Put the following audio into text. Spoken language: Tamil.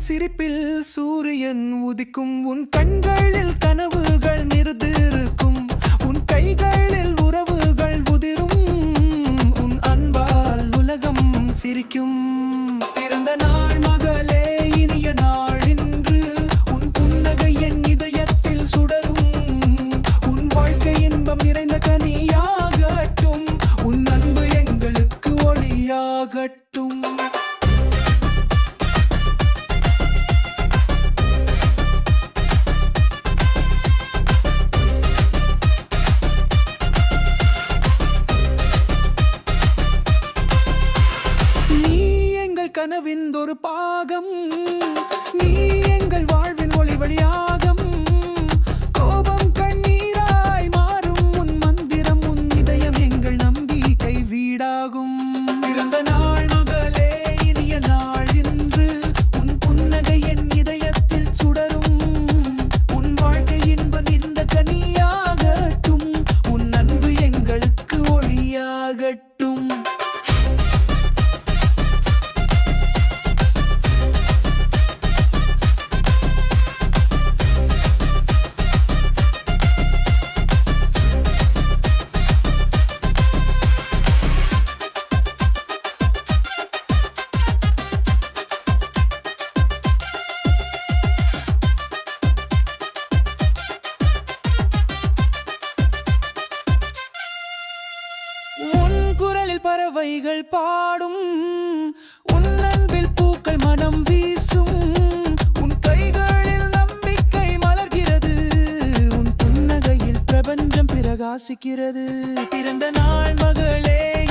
உன் சிரிப்பில் சூரியன் உதிக்கும். உன் கண்களில் கனவுகள் நிறுத்திருக்கும் உன் கைகளில் உறவுகள் உதிரும். உன் அன்பால் உலகம் சிரிக்கும். பிறந்த நாள் மகளே இனிய நாள் இன்று. உன் புன்னகை என் இதயத்தில் சுடரும். உன் வாழ்க்கை இன்பம் நிறைந்த கனியாகட்டும். உன் அன்பு எங்களுக்கு ஒளியாகட்டும். எங்கள் கனவின் ஒரு பாகம். நீ எங்கள் வாழ்வின் ஒளி வழியாகம். கோபம் கண்ணீராய் மாறும் உன் மந்திரம் உன் இதயம் எங்கள் நம்பிக்கை வீடாகும். பிறந்த நாள் மகளே இனிய நாள் இன்று. உன் புன்னகை என் இதயத்தில் சுடரும். உன் வாழ்க்கை இன்பம் இந்த கனியாகட்டும். உன் அன்பு எங்களுக்கு ஒளியாகட்டும். பறவைகள் பாடும். உன் அன்பில் பூக்கள் மனம் வீசும். உன் கைகளில் நம்பிக்கை மலர்கிறது. உன் புன்னகையில் பிரபஞ்சம் பிரகாசிக்கிறது. பிறந்த நாள் மகளே